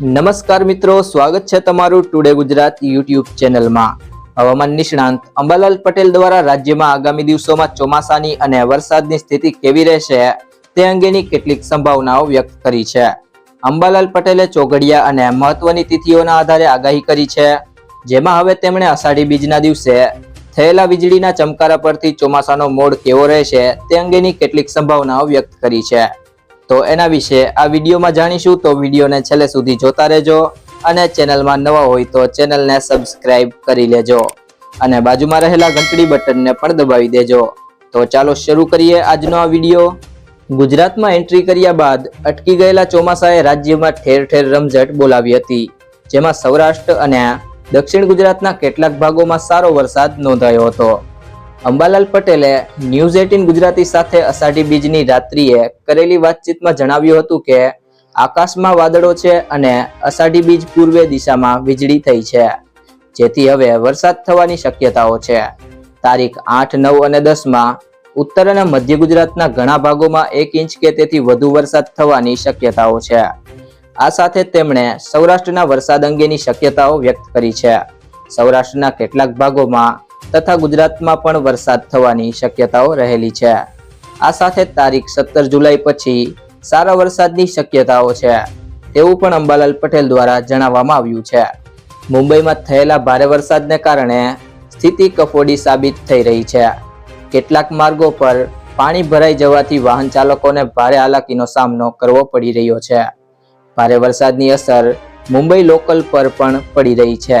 નમસ્કાર મિત્રો, સ્વાગત છે તમારું ટુડે ગુજરાત યુટ્યુબ ચેનલમાં. હવામાન નિષ્ણાંત અંબાલાલ પટેલ દ્વારા રાજ્યમાં આગામી દિવસોમાં ચોમાસાની અને વરસાદની સ્થિતિ કેવી રહેશે તે અંગેની કેટલીક સંભાવનાઓ વ્યક્ત કરી છે. અંબાલાલ પટેલે ચોઘડિયા અને મહત્વની તિથિઓના આધારે આગાહી કરી છે, જેમાં હવે તેમણે અષાઢી બીજના દિવસે થયેલા વીજળીના ચમકારા પરથી ચોમાસાનો મોડ કેવો રહેશે તે અંગેની કેટલીક સંભાવનાઓ વ્યક્ત કરી છે. તો એના વિશે આ વિડીયોમાં જાણીશું. તો વિડીયોને છેલ્લે સુધી જોતા રહેજો અને ચેનલમાં નવા હોય તો ચેનલને સબસ્ક્રાઇબ કરી લેજો. અને બાજુમાં રહેલા ઘંટડી બટનને પણ દબાવી દેજો. તો ચાલો શરૂ કરીએ આજનો આ વીડિયો. ગુજરાતમાં એન્ટ્રી કર્યા બાદ અટકી ગયેલા ચોમાસાએ રાજ્યમાં ઠેર ઠેર રમઝટ બોલાવી હતી. જેમાં સૌરાષ્ટ્ર અને દક્ષિણ ગુજરાતના કેટલાક ભાગોમાં સારો વરસાદ નોંધાયો હતો. અંબાલાલ પટેલે ન્યૂઝ એટીન ગુજરાતી સાથે અષાઢી બીજની રાત્રિએ કરેલી વાતચીતમાં જણાવ્યું હતું કે, આકાશમાં વાદળો છે અને અષાઢી બીજ પૂર્વે દિશામાં વીજળી થઈ છે. જેથી હવે વરસાદ થવાની શક્યતાઓ છે. તારીખ આઠ, નવ અને દસમાં ઉત્તર અને મધ્ય ગુજરાતના ઘણા ભાગોમાં એક ઇંચ કે તેથી વધુ વરસાદ થવાની શક્યતાઓ છે. આ સાથે તેમણે સૌરાષ્ટ્રના વરસાદ અંગેની શક્યતાઓ વ્યક્ત કરી છે. સૌરાષ્ટ્રના કેટલાક ભાગોમાં તથા ગુજરાતમાં પણ વરસાદ થવાની શક્યતાઓ રહેલી છે. આ સાથે તારીખ સત્તર જુલાઈ પછી સારા વરસાદની શક્યતાઓ છે. તેવું પણ અંબાલાલ પટેલ દ્વારા જણાવવામાં આવ્યું છે. મુંબઈમાં થયેલા ભારે વરસાદને કારણે સ્થિતિ કફોડી સાબિત થઈ રહી છે. કેટલાક માર્ગો પર પાણી ભરાઈ જવાથી વાહન ચાલકોને ભારે હાલાકીનો સામનો કરવો પડી રહ્યો છે. ભારે વરસાદની અસર મુંબઈ લોકલ પર પણ પડી રહી છે.